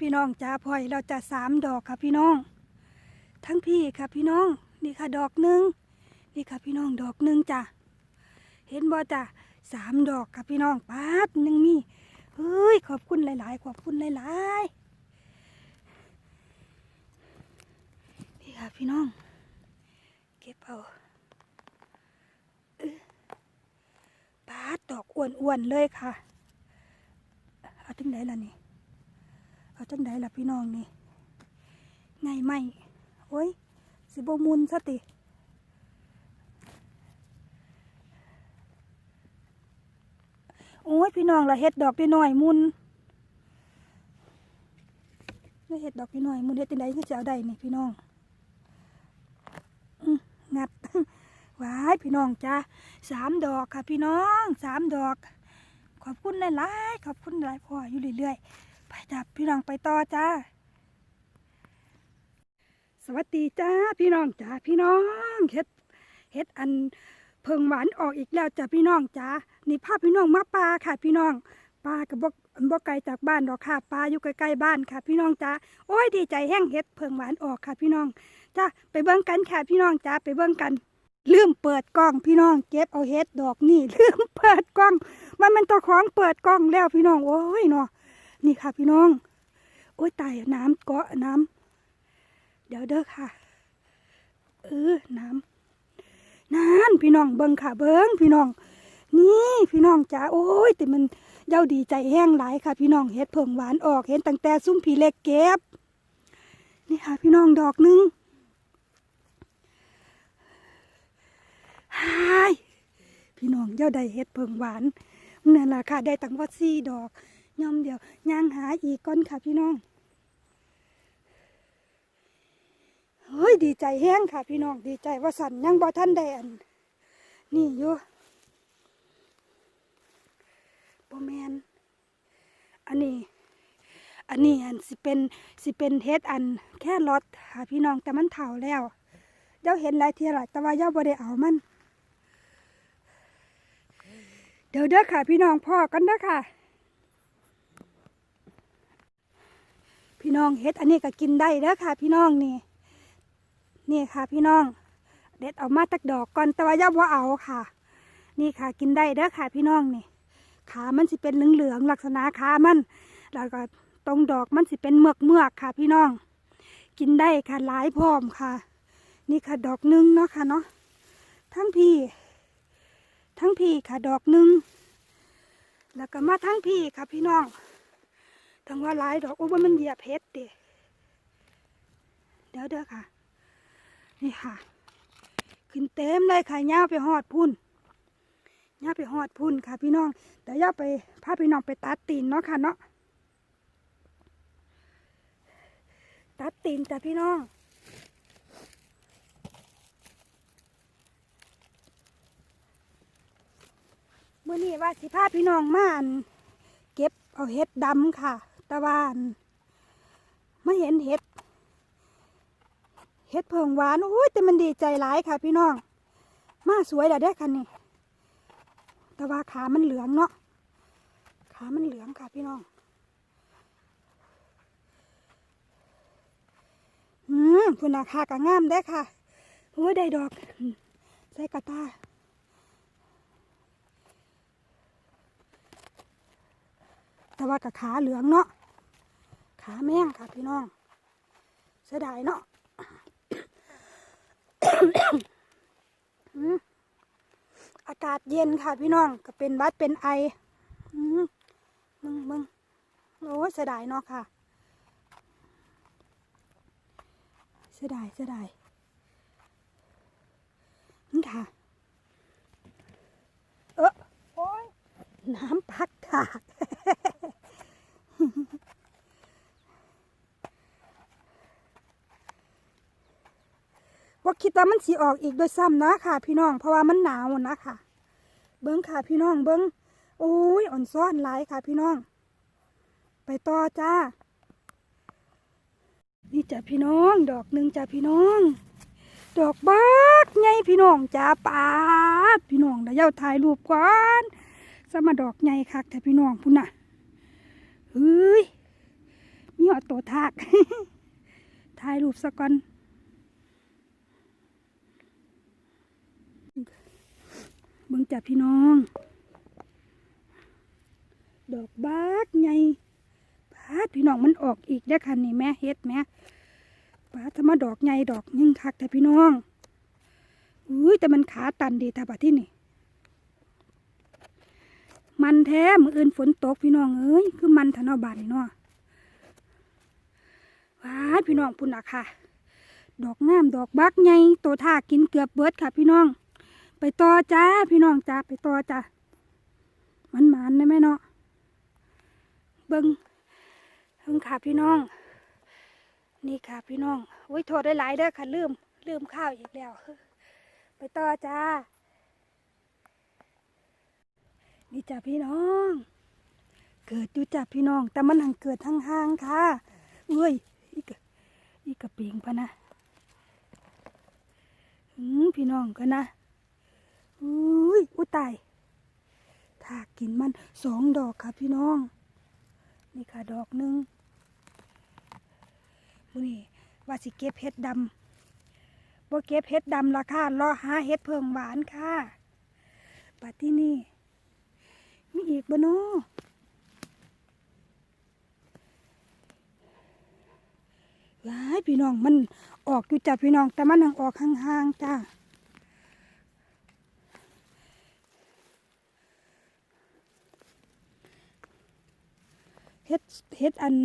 พี่น้องจ้าพลอยเราจะสามดอกค่ะพี่น้อง ทั้งพี่ค่ะพี่น้อง นี่ค่ะดอกหนึ่งนี่ค่ะพี่น้องดอกหนึ่งจ้ะเห็นบ่จ้ะสามดอกค่ะพี่น้องปาดหนึ่งมีเฮ้ยขอบคุณหลาย ๆ ขอบคุณหลายๆนี่ค่ะพี่น้อง เก็บเอาเออปาดดอกอ้วนๆเลยค่ะเอาจังไดล่ะนี่ เอาจังไดล่ะพี่น้องนี่ไงไม่โอ้ย สิบมุนสติโอ้ยพี่น้องละเฮ็ดดอกน้อยมุนละเฮ็ดดอกน้อยมุนเฮ็ดจังไดก็จะเอาได้นี่พี่น้องงัดว้ายพี่น้องจ้าสามดอกค่ะพี่น้องสามดอก ขอบคุณหลายๆขอบคุณหลายพ่ออยู่เรื่อยๆ ไปจับพี่น้องไปต่อจ้า สวัสดีจ้าพี่น้องจ้าพี่น้องเฮ็ดเฮ็ดอันเพิงหวานออกอีกแล้วจ้าพี่น้องจ้านี่พาพพี่น้องมาปลาค่ะ พี่น้องปลากับบกบกไกลจากบ้านดอกค่ะปลาอยู่ใกล้ๆบ้านค่ะ พี่น้องจ้าโอ้ยดีใจแห้งเฮ็ดเพิงหวานออกค่ะ พี่น้องจ้าไปเบิ่งกันค่ะพี่น้องจ้าไปเบิ่งกันลืมเปิดกล้องพี่น้องเก็บเอาเฮ็ดดอกนี่ลืมเปิดกล้องมันมันตัวของเปิดกล้องแล้วพี่น้องโอ้ยเนาะ นี่ค่ะพี่น้อง โอ้ยตายน้ำเกาะน้ำเดี๋ยวเด้อค่ะ เออน้ำนั่นพี่น้องเบิ้งค่ะ เบิ้งพี่น้อง นี่พี่น้องจ๋าโอ้ยแต่มันเย้าดีใจแห้งหลายค่ะ พี่น้องเฮ็ดเผิงหวานออกเห็นตั้งแต่ซุ้มผีเล็กเก็บ นี่ค่ะ พี่น้องดอกหนึงฮายพี่น้องเย้าได้เฮ็ดเผิงหวานนั่นล่ะค่ะได้ตั้งว่าสี่ดอก ย่อมเดียวย่างหาอีกก้อนค่ะพี่น้องเฮ้ยดีใจแห้งค่ะพี่น้องดีใจว่าสันยังบ่ท่านแดอันนี่อยู่บ่แมนอันนี้ อันนี้อันสิเป็นสิเป็นเฮ็ดอันแค่รถค่ะพี่น้องแต่มันเฒ่าแล้วเจ้าเห็นหลายเทีหลายแต่ว่าเจ้าบ่ได้เอามันเดี๋ยวเด้อค่ะพี่น้องพ่อกันเด้อค่ะ พี่น้องเฮ็ดอันนี้ก็กินได้เด้อค่ะ พี่น้องนี่ นี่ค่ะ พี่น้อง เด็ดเอามาตักดอกก่อนแต่ว่าย่าว่าเอาค่ะ นี่ค่ะ กินได้เด้อค่ะ พี่น้องนี่ ขามันสิเป็นเหลืองๆลักษณะขามัน แล้วก็ตรงดอกมันสิเป็นเมือกเมือกค่ะ พี่น้อง กินได้ค่ะหลายพร้อมค่ะ นี่ค่ะดอกหนึงเนาะค่ะเนาะทั้งพี่ ทั้งพี่ค่ะดอกหนึงแล้วก็มาทั้งพี่ค่ะพี่น้อง ทั้งว่าหลายดอกโอ้ยมันเหยียบเพชรดิเดี๋ยวเด้อค่ะ นี่ค่ะ ขึ้นเต็มเลยค่ะย่าไปหอดพุ่นย่าไปหอดพุ่นค่ะ พี่น้องแต่ย่าไปพาพี่น้องไปตัดตีนเนาะค่ะเนาะตัดตีนแต่พี่น้องเมื่อนี้ว่าสิพาพี่น้องมานเก็บเอาเห็ดดำค่ะ ตะวันไม่เห็นเห็ดเฮ็ดเพิงหวานโอ้ยแต่มันดีใจหลายค่ะ พี่น้อง มาสวยแล้วได้ค่ะนี่แต่ว่าขามันเหลืองเนาะขามันเหลืองค่ะพี่น้องอืมคุณนาคากะงามได้ค่ะโอ้ยได้ดอก ใส่กระตา แต่ว่ากะขาเหลืองเนาะขาแม่งค่ะพี่น้องเสียดายเนาะอากาศเย็นค่ะพี่น้องก็เป็นวัดเป็นไอมึงมึงโอ้เสียดายเนาะค่ะเสียดายเสียดายนี่ค่ะ เออโอ้ยน้ำพักค่ะ ว่าคิดว่ามันสีออกอีกโดวยซ้ำนะค่ะ พี่น้อง เพราะว่ามันหนาวนะค่ะ เบิ้งค่ะพี่น้องเบิ้งโอ้ยอ่อนซ้อนหลายค่ะพี่น้อง ไปต่อจ้า นี่จ้ะพี่น้อง ดอกหนึ่งจ้ะพี่น้อง ดอกบักใหญ่พี่น้องจ้าปาดพี่น้องเดี๋ยวย้าถ่ายรูปก่อนสมาดอกใหญ่คักแต่พี่น้องพุ่นน่ะ เฮ้ยมีเอตัวทากถ่ายรูปสักก่อนเบิ่งจับพี่น้อง ดอกบากใหญ่ปาดพี่น้องมันออกอีกได้คันนี่แม่เฮ็ดแม่ปาดถ้ามาดอกใหญ่ดอกยิ่งคักแต่พี่น้องอุ้ยแต่มันขาตันดีแต่บัดที่นี่ มันแท้มืออื่นฝนตกพี่น้องเอ้ยคือมันทะนาบานเนาะว้าพี่น้องพุ่นอะค่ะ ดอกงามดอกบักใหญ่โตท่ากินเกือบเบิดค่ะ พี่น้อง ไปต่อจ้าพี่น้องจ้าไปต่อจ้ามันหมานได้ไหมเนาะเบิ้งเบิ้งค่ะพี่น้อง นี่ค่ะพี่น้องอุ้ยโทษได้หลายเด้อค่ะลืมลืมข้าวอีกแล้ว ไปต่อจ้า นี่จ้ะพี่น้อง เกิดอยู่จ้ะพี่น้อง แต่มันหังเกิดทางห่างค่ะเอ้ยอีกอีกกระปิงพะนะอืมพี่น้องกันนะอุ้ยอุ้ตายถ้ากินมันสองดอกค่ะพี่น้อง นี่ค่ะดอกหนึ่งมือนี่ว่าสิเก็บเห็ดดำบ่เก็บเห็ดดำราคารอหาเห็ดเพิงหวานค่ะปัดที่นี่ อีกบ่เนาะว้ายพี่น้องมันออกอยู่จ้ะพี่น้อง แต่มันยังออกห่างๆจ้าเฮ็ดเฮ็ดอัน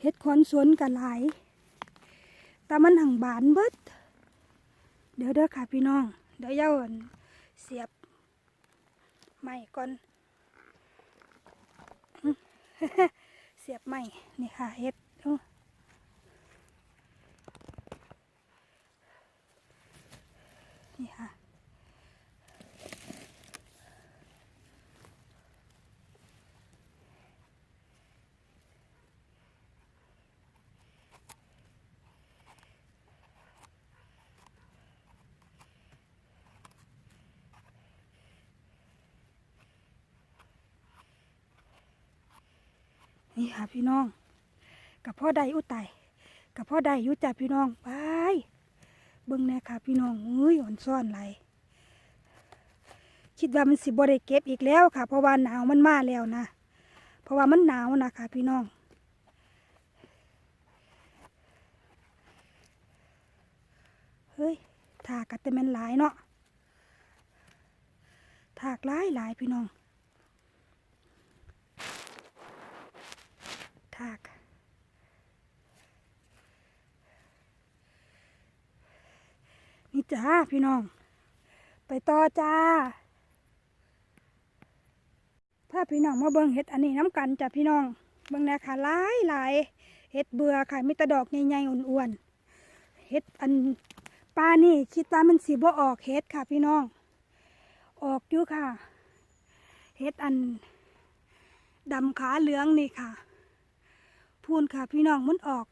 เฮ็ดคอนสวนกันหลายแต่มันหังบานเบิด เดี๋ยวเด้อค่ะพี่น้อง เดี๋ยวเย้าเสียบ ไม่ก่อน เสียบไม่นี่ค่ะเฮ็ดนี่ค่ะ ค่ะพี่น้อง กับพ่อใดอุยไตกับพ่อใดอยุจ่าพี่น้องไปเบิ่งแน่ค่ะพี่น้องอุ้ยอ่อนซ่อนไหลยคิดว่ามันสิบ่ได้เก็บอีกแล้วค่ะ เพราะว่าหนาวมันมาแล้วนะ เพราะว่ามันหนาวนะคะพี่น้องเฮ้ยถากกัแต่มันหลายเนาะถากหลายหลายพี่น้องาก นี่จ้าพี่น้อง ไปต่อจ้าถ้าพี่น้องมาเบิ่งเห็ดอันนี้น้ำกันจ้ะพี่น้องเบิ่งแน่ค่ะหลายหลายเห็ดเบื่อค่ะมีต่ดอกใหญ่ๆอ้วนๆเห็ดอันปลานี่คิดว่ามันสีบ่ออกเห็ดค่ะ พี่น้อง ออกอยู่ค่ะเห็ดอันดำขาเหลืองนี่ค่ะ พูนค่ะ พี่น้องมันออก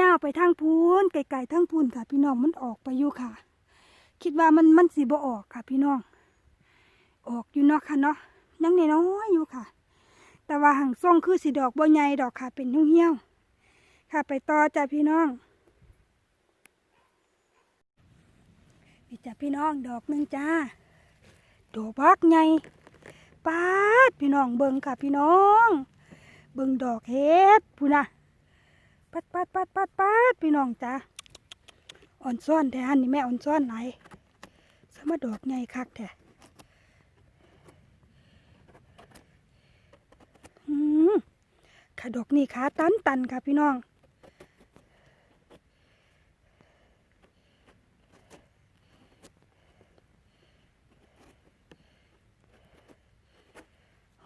ยาวๆไปทางพูนไกลๆทางพูนค่ะ พี่น้องมันออกไปอยู่ค่ะ คิดว่ามันมันสีบ่ออกค่ะ พี่น้อง ออกอยู่เนาะค่ะเนาะยังในน้อยอยู่ค่ะ แต่ว่าหังส่งคือสีดอกบ่ใหญ่ดอกค่ะ เป็นเหี่ยวๆค่ะ ไปต่อจ้ะพี่น้องนี่จ้ะพี่น้องดอกนึงจ้าดอกบักใหญ่ปาดพี่น้องเบิ่งค่ะพี่น้อง เบิ่งดอกเห็ดพูนะปัดปัดปัดปัดปัดพี่น้องจ้าอ่อนซ้อนแท้ฮันนี่แม่อ่อนซ้อนไหลสมาดอกใหญ่คักแท้อืมค่ะดอกนี่ขาตันตันค่ะพี่น้อง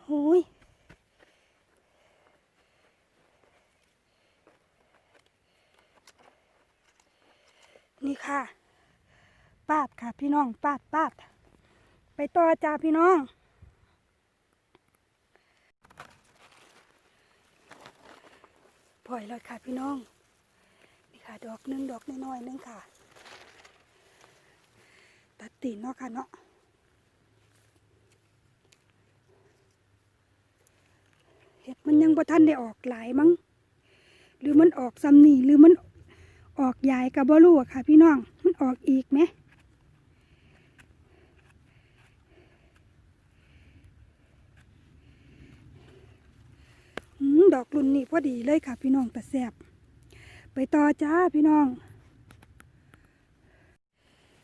โอ้ย นี่ค่ะ ปาดค่ะ พี่น้อง ปาดปาด ไปต่อจ้าพี่น้อง ปล่อยเลยค่ะพี่น้อง นี่ค่ะ ดอกหนึ่งดอกน้อยๆหนึงค่ะ ตัดตีนเนาะค่ะเนาะเห็ดมมันยังบ่ทันได้ออกหลายมั้ง หรือมันออกซ้ำนี่หรือมัน ออกใหญ่กับบ่รู้อะค่ะ พี่น้อง มันออกอีกไหมอืมดอกรุ่นนี้พอดีเลยค่ะ พี่น้องแต่แสบไปต่อจ้าพี่น้อง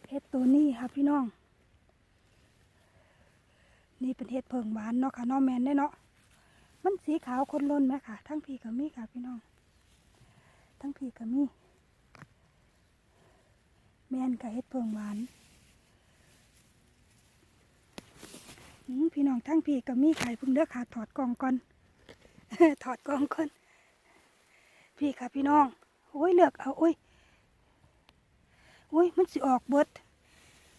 เฮ็ดตัวนี้ค่ะพี่น้อง นี่เป็นเห็ดเพิงหวานเนาะค่ะเนาะแมนได้เนาะมันสีขาวคนล้นไหมค่ะ ทั้งพีกับมี่ค่ะพี่น้อง ทั้งพีกับมี่ แมนกับเห็ดเพิงหวานพี่น้องทั้งพี่กับมีไข่พึ่งเด้อค่ะถอดกล่องก่อนถอดกล่องก่อนพี่ค่ะพี่น้องโอ้ยเลือกเอาโอ้ยโอ้ยมันสิออกเบิด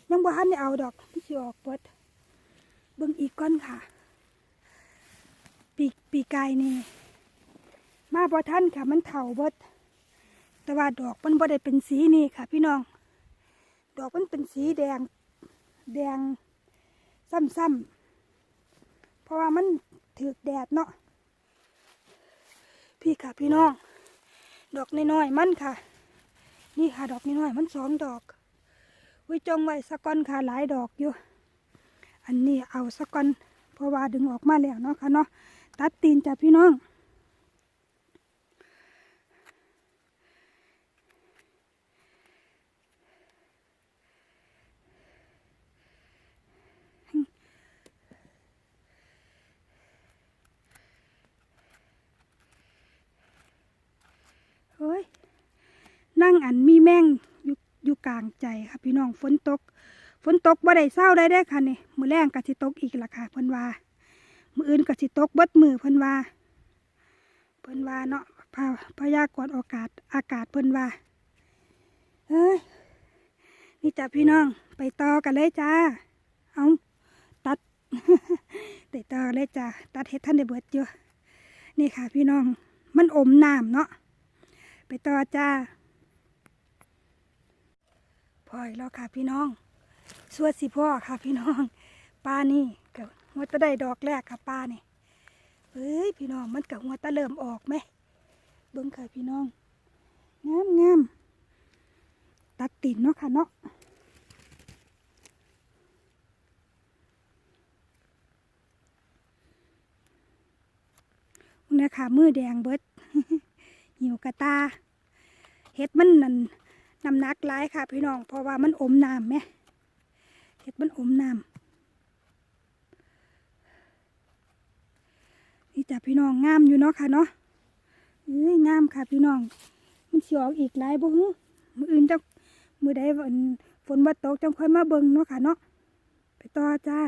ยังบ่ทันได้เอาดอกมันสิออกเบิดเบิ่งอีกก้อนค่ะ ปีปีกายนี่มาบ่ท่านค่ะมันเถาเบิดแต่ว่าดอกมันบ่ได้เป็นสีนี่ค่ะ พี่น้อง ดอกมันเป็นสีแดง แดงซ้ำๆเพราะว่ามันถือแดดเนาะพี่ค่ะพี่น้อง ดอกน้อยๆมันค่ะ นี่ค่ะดอกน้อยๆมันสองดอกวิจงไว้สักก้อนค่ะหลายดอกอยู่ อันนี้เอาสักก่อนเพราะว่าดึงออกมาแล้วเนาะค่ะเนาะตัดตีนจ้ะพี่น้อง้ยนั่งอันมีแมงอยู่อยู่กลางใจค่ะพี่น้องฝนตก ฝนตกบ่ได้เศร้าได้ได้ค่ะนี่มือแรงก็สิตกอีกละค่ะเพิ่นว่ามืออื่นก็สิตกเบิดมือเพิ่นว่าเพิ่นว่าเนาะพพยากรณ์อากาศอากาศเพิ่นว่าเอ้ยนี่จ้ะพี่น้องไปต่อกันเลยจ้าเอาตัดไปต่อเลยจ้าตัดเฮ็ดท่านได้เบิดอยู่นี่ค่ะ พี่น้องมันอมน้ำเนาะ ไปต่อจ้าพออีกแล้วค่ะพี่น้องสวดสิพ่อค่ะพี่น้องปลานี่กับหัวตะได้ดอกแรกค่ะปลานี่เฮ้ยพี่น้องมันกับหัวตะเริ่มออกไหมเบิ้งค่ะพี่น้องงามงามตัดตินเนาะค่ะเนาะนี่ค่ะมือแดงเบิด กระตาเฮ็ดมันนั่นน้ำหนักหลายค่ะพี่น้องเพราะว่ามันอมน้ำไหมเห็ดมันอมน้ำนี่จ้ะพี่น้องงามอยู่เนาะค่ะเนาะเอ้ยงามค่ะพี่น้อง มันสิออกอีกหลายบ่ฮึมืออื่นจะมือใดฝนฝนบ่ตกจังค่อยมาเบิ่งเนาะค่ะเนาะไปต่อจ้า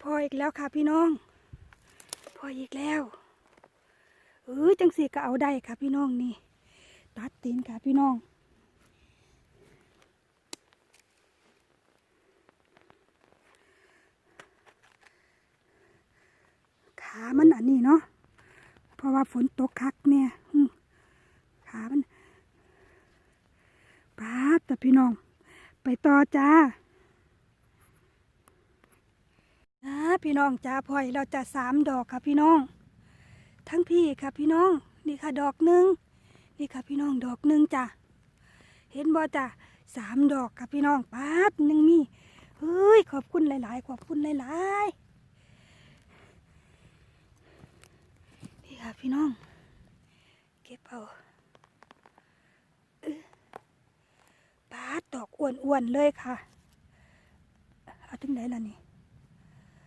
พออีกแล้วค่ะพี่น้อง พออีกแล้ว ออจังสีก็เอาได้ค่ะพี่น้องนี่ ตัดตีนค่ะพี่น้องขามันอันนี้เนาะ เพราะว่าฝนตกคักเนี่ยขามันป้าดแต่พี่น้อง ไปต่อจ้าพี่น้องจ้าพลอยเราจะสามดอกค่ะพี่น้อง ทั้งพี่ค่ะพี่น้อง นี่ค่ะดอกหนึ่งนี่ค่ะพี่น้องดอกหนึ่งจ้ะ เห็นบ่จ้ะสามดอกค่ะพี่น้องป้าดยังมีเฮ้ยขอบคุณหลาย ๆ ขอบคุณหลายๆนี่ค่ะพี่น้อง เก็บเอาอื้อปาดดอกอ้วนๆเลยค่ะ เอาจังไดล่ะนี่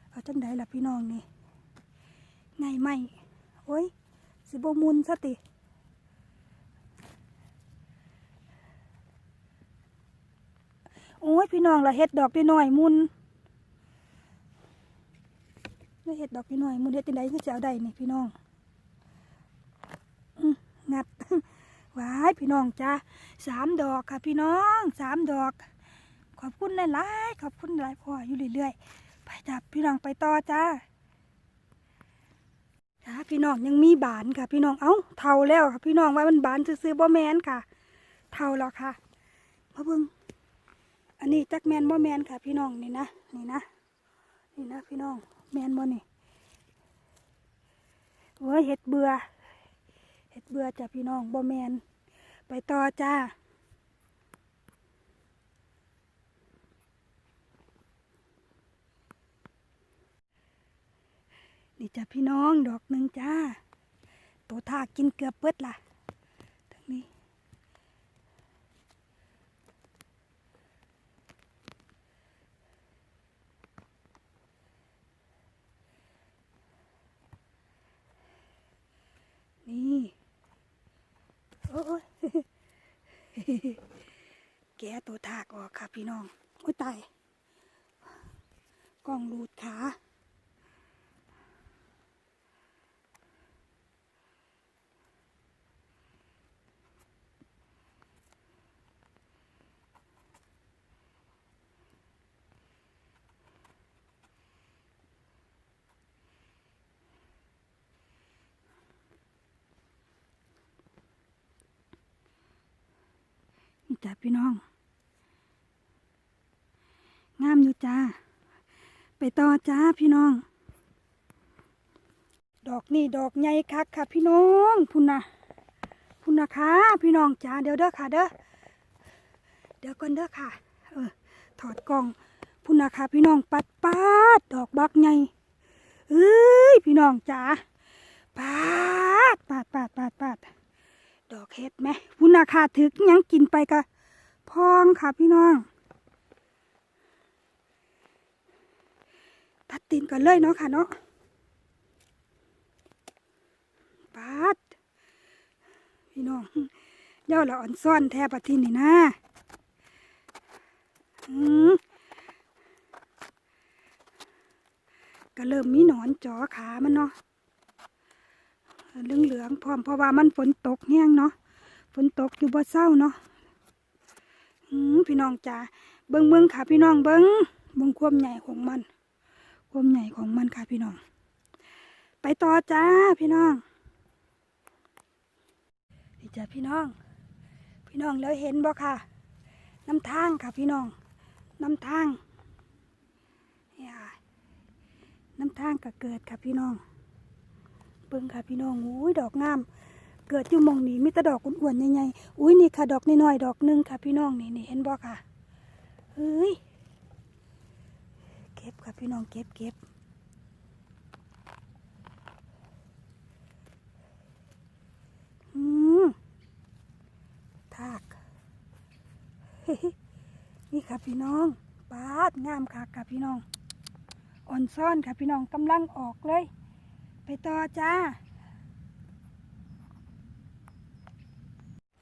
เอาจังไดล่ะพี่น้องนี่ไงไม่ โอ้ย สิบมุนสติโอ้ย พี่น้องละเฮ็ดดอกน้อยมุนเฮ็ดดอกน้อยมุนเฮ็ดจังไดคือจะเอาได้นี่พี่น้องงัดว้ายพี่น้องจ้าสามดอกค่ะพี่น้องสามดอก ขอบคุณหลายๆขอบคุณหลายพ่ออยู่เรื่อยๆไปจับพี่น้องไปต่อจ้า จ้าพี่น้องยังมีบานค่ะ พี่น้องเอ้าเท่าแล้วค่ะพี่น้องว่ามันบานซื้อๆบ่แมนค่ะ เท่าแล้วค่ะมาเบิ่งอันนี้จักแมนบ่แมนค่ะ พี่น้องนี่นะนี่นะนี่นะพี่น้องแมนบ่นี่เว้ยเห็ดเบื่อเห็ดเบื่อจ้ะพี่น้องบ่แมนไปต่อจ้า นี่จ้ะพี่น้องดอกหนึ่งจ้าตัวทากกินเกือบเปิดล่ะทางนี้นี่โอ้ยแกตัวทากออกค่ะพี่น้อง โอ้ยตายกล้องรูดขา จ้ะพี่น้อง งามอยู่จ้า ไปต่อจ้าพี่น้อง ดอกนี่ดอกใหญ่คักค่ะ พี่น้องพุ่นนะพุ่นนะคะ พี่น้องจ้าเดี๋ยวเด้อค่ะเด้อเดี๋ยวก่อนเด้อค่ะ เออ ถอดกล่องพุ่นนะคะพี่น้องปัดปัดดอกบักใหญ่เอ้ยพี่น้องจ้าปาดปาดปาดปาดปาดดอกเห็ดไหมพุ่นนาคาถึกยังกินไปกะ พองค่ะพี่น้อง ตัดตีนก่อนเลยเนาะค่ะเนาะปาดพี่น้องเดี๋ยวเราอ่อนซ่อนแทบปะทินนี่นะอืมก็เริ่มมีหนอนจ่อขามันเนาะเหลืองเหลืองๆพร้อมเพราะว่ามันฝนตกแห้งเนาะฝนตกอยู่บ่เศร้าเนาะ พี่น้องจ๋าเบิ้งเบิ้งค่ะ พี่น้องเบิ้งเบิ้งความใหญ่ของมัน ความใหญ่ของมันค่ะพี่น้อง ไปต่อจ้าพี่น้องนี่จ้าพี่น้อง พี่น้องแล้วเห็นบ่ค่ะน้ำทางค่ะพี่น้องน้ำทางนี่ยน้ำทางก็เกิดค่ะพี่น้อง เบิ่งค่ะพี่น้องอุ้ยดอกงาม เกิดอยู่มองนี้มีแต่ดอกอ้วนๆใหญ่ๆอุ้ยนี่ค่ะดอกน้อยๆดอกหนึงค่ะ พี่น้องนี่นี่เห็นบ่ค่ะเฮ้ยเก็บค่ะพี่น้องเก็บเก็บอืมทากนี่ค่ะพี่น้องปาดงามค่ะค่ะพี่น้องอ่อนซ่อนค่ะพี่น้องกำลังออกเลย ไปต่อจ้า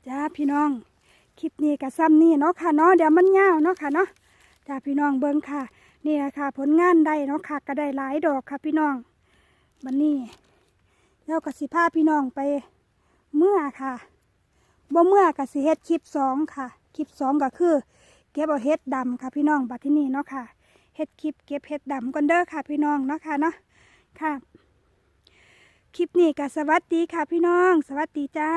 จ้าพี่น้อง คลิปนี้กับซ้ำนี่เนาะค่ะเนาะเดี๋ยวมันยาวเนาะค่ะเนาะจ้าพี่น้องเบิ้งค่ะนี่แหละค่ะ ผลงานได้เนาะค่ะก็ได้หลายดอกค่ะพี่น้องบันนี้แล้วก็สิพาพี่น้องไปเมื่อค่ะบ่เมื่อกับสิเฮ็ดคลิปสองค่ะ คลิปสองก็คือ เก็บเอาเฮ็ดดำค่ะพี่น้องบัดที่นี่เนาะค่ะเฮ็ดคลิปเก็บเฮ็ดดำกันเด้อค่ะ พี่น้องเนาะค่ะเนาะค่ะ คลิปนี้ก็สวัสดีค่ะพี่น้อง สวัสดีจ้า